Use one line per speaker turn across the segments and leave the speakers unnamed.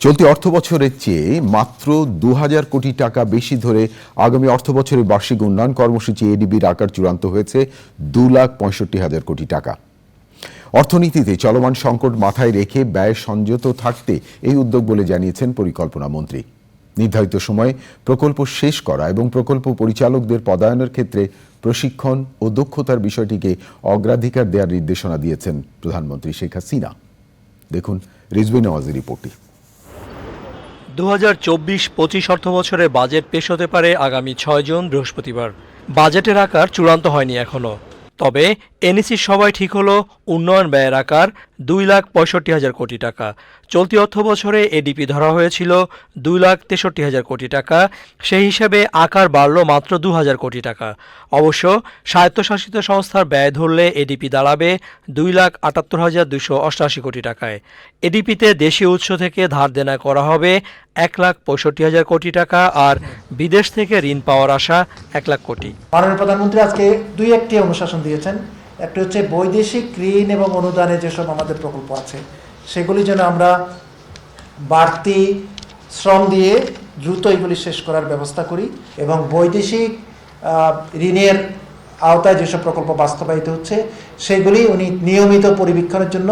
চলতি অর্থ বছরের চেয়ে মাত্র দু হাজার কোটি টাকা বেশি ধরে আগামী অর্থ বছরের বার্ষিক উন্নয়ন কর্মসূচি এডিবির আকার চূড়ান্ত হয়েছে দু লাখ পঁয়ষট্টি হাজার কোটি টাকা। অর্থনীতিতে চলমান সংকট মাথায় রেখে ব্যয় সংযত থাকতে এই উদ্যোগ বলে জানিয়েছেন পরিকল্পনা মন্ত্রী। নির্ধারিত সময়ে প্রকল্প শেষ করা এবং প্রকল্প পরিচালকদের পদায়নের ক্ষেত্রে প্রশিক্ষণ ও দক্ষতার বিষয়টিকে অগ্রাধিকার দেওয়ার নির্দেশনা দিয়েছেন প্রধানমন্ত্রী শেখ হাসিনা। দেখুন রিজভি নওয়াজের রিপোর্টটি।
দু হাজার চব্বিশ পঁচিশ অর্থ বছরে বাজেট পেশ হতে পারে আগামী ছয় জুন বৃহস্পতিবার। বাজেটের আকার চূড়ান্ত হয়নি এখনও তবে এনইসির সবাই ঠিক হলো উন্নয়ন ব্যয়ের আকার দুই লাখ পঁয়ষট্টি হাজার কোটি টাকা। চলতি অর্থ বছরে এডিপি ধরা হয়েছিল দুই লাখ তেষট্টি হাজার কোটি টাকা, সেই হিসাবে আকার বাড়ল মাত্র দু হাজার কোটি টাকা। অবশ্য স্বায়ত্তশাসিত সংস্থার ব্যয় ধরলে এডিপি দাঁড়াবে দুই লাখ আটাত্তর হাজার দুশো অষ্টআশি কোটি টাকায়। এডিপিতে দেশীয় উৎস থেকে ধার দেনা করা হবে এক লাখ পঁয়ষট্টি হাজার কোটি টাকা আর বিদেশ থেকে ঋণ পাওয়ার আশা এক লাখ কোটি।
প্রধানমন্ত্রী, আজকে দুই একটি অনুশাসন দিয়েছেন। একটি হচ্ছে বৈদেশিক ঋণ এবং অনুদানে যেসব আমাদের প্রকল্প আছে, সেগুলি যেন আমরা বাড়তি শ্রম দিয়ে দ্রুত এগুলি শেষ করার ব্যবস্থা করি এবং বৈদেশিক ঋণের আওতায় যেসব প্রকল্প বাস্তবায়িত হচ্ছে, সেগুলি উনি নিয়মিত পরিবীক্ষণের জন্য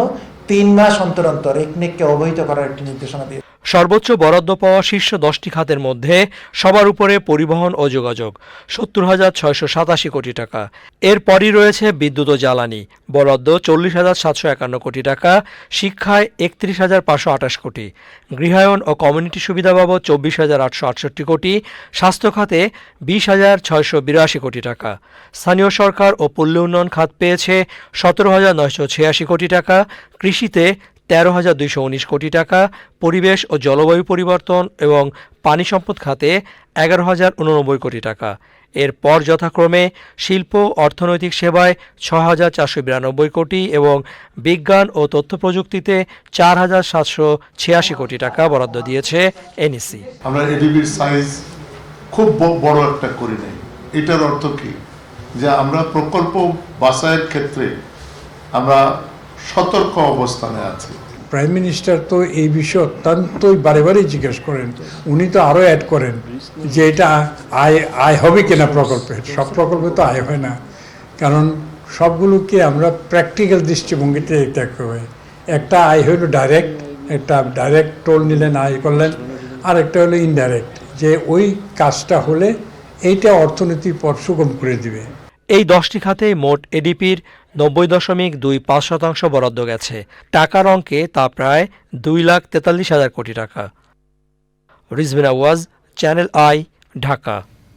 তিন মাস অন্তর অন্তর একনেককে অবহিত করার একটি নির্দেশনা দিয়ে
সর্বোচ্চ বরাদ্দ পাওয়া শীর্ষ দশটি খাতের মধ্যে সবার উপরে পরিবহন ও যোগাযোগ, সত্তর হাজার ছয়শো সাতাশি কোটি টাকা। এরপরই রয়েছে বিদ্যুৎ ও জ্বালানি, বরাদ্দ চল্লিশ হাজার সাতশো একান্ন কোটি টাকা, শিক্ষায় একত্রিশ হাজার পাঁচশো আঠাশ কোটি। গৃহায়ন ও কমিউনিটি সুবিধা বাবদ চব্বিশ হাজার আটশো আটষট্টি কোটি, স্বাস্থ্য খাতে বিশ হাজার ছয়শো বিরাশি কোটি টাকা। স্থানীয় সরকার ও পল্লী উন্নয়ন খাত পেয়েছে সতেরো হাজার নয়শো ছিয়াশি কোটি টাকা, কৃষিতে তেরো হাজার দুইশো উনিশ কোটি টাকা, পরিবেশ ও জলবায়ু পরিবর্তন এবং পানি সম্পদ খাতে এগারো হাজার উননব্বই কোটি টাকা। এরপর যথাক্রমে শিল্প, অর্থনৈতিক সেবায় ছ হাজার চারশো বিরানব্বই কোটি এবং বিজ্ঞান ও তথ্য প্রযুক্তিতে চার হাজার সাতশো ছিয়াশি কোটি টাকা বরাদ্দ দিয়েছে এনইসি।
আমরা এডিবির সাইজ খুব বড় একটা করি নাই। এটার অর্থ কি? যে আমরা প্রকল্প বাছাইয়ের ক্ষেত্রে আমরা সতর্ক অবস্থানে আছে।
প্রাইম মিনিস্টার তো এই বিষয়ে অত্যন্তই বারে বারে জিজ্ঞেস করেন। উনি তো আরও অ্যাড করেন যে এটা আয় আয় হবে কিনা প্রকল্পে। সব প্রকল্পে তো আয় হয় না। কারণ সবগুলোকে আমরা প্র্যাকটিক্যাল দৃষ্টিভঙ্গিতে দেখতে হয়। একটা আয় হলো ডাইরেক্ট একটা ডাইরেক্ট টোল নিলেন, আয় করলেন। আর একটা হলো ইনডাইরেক্ট যে ওই কাজটা হলে এইটা অর্থনীতির পথ সুগম করে দিবে।
এই দশটি খাতে মোট এডিপির নব্বই দশমিক দুই পাঁচ শতাংশ বরাদ্দ গেছে। টাকার অঙ্কে তা প্রায় দুই লাখ তেতাল্লিশ হাজার কোটি টাকা। Rizbina Waz channel I, Dhaka.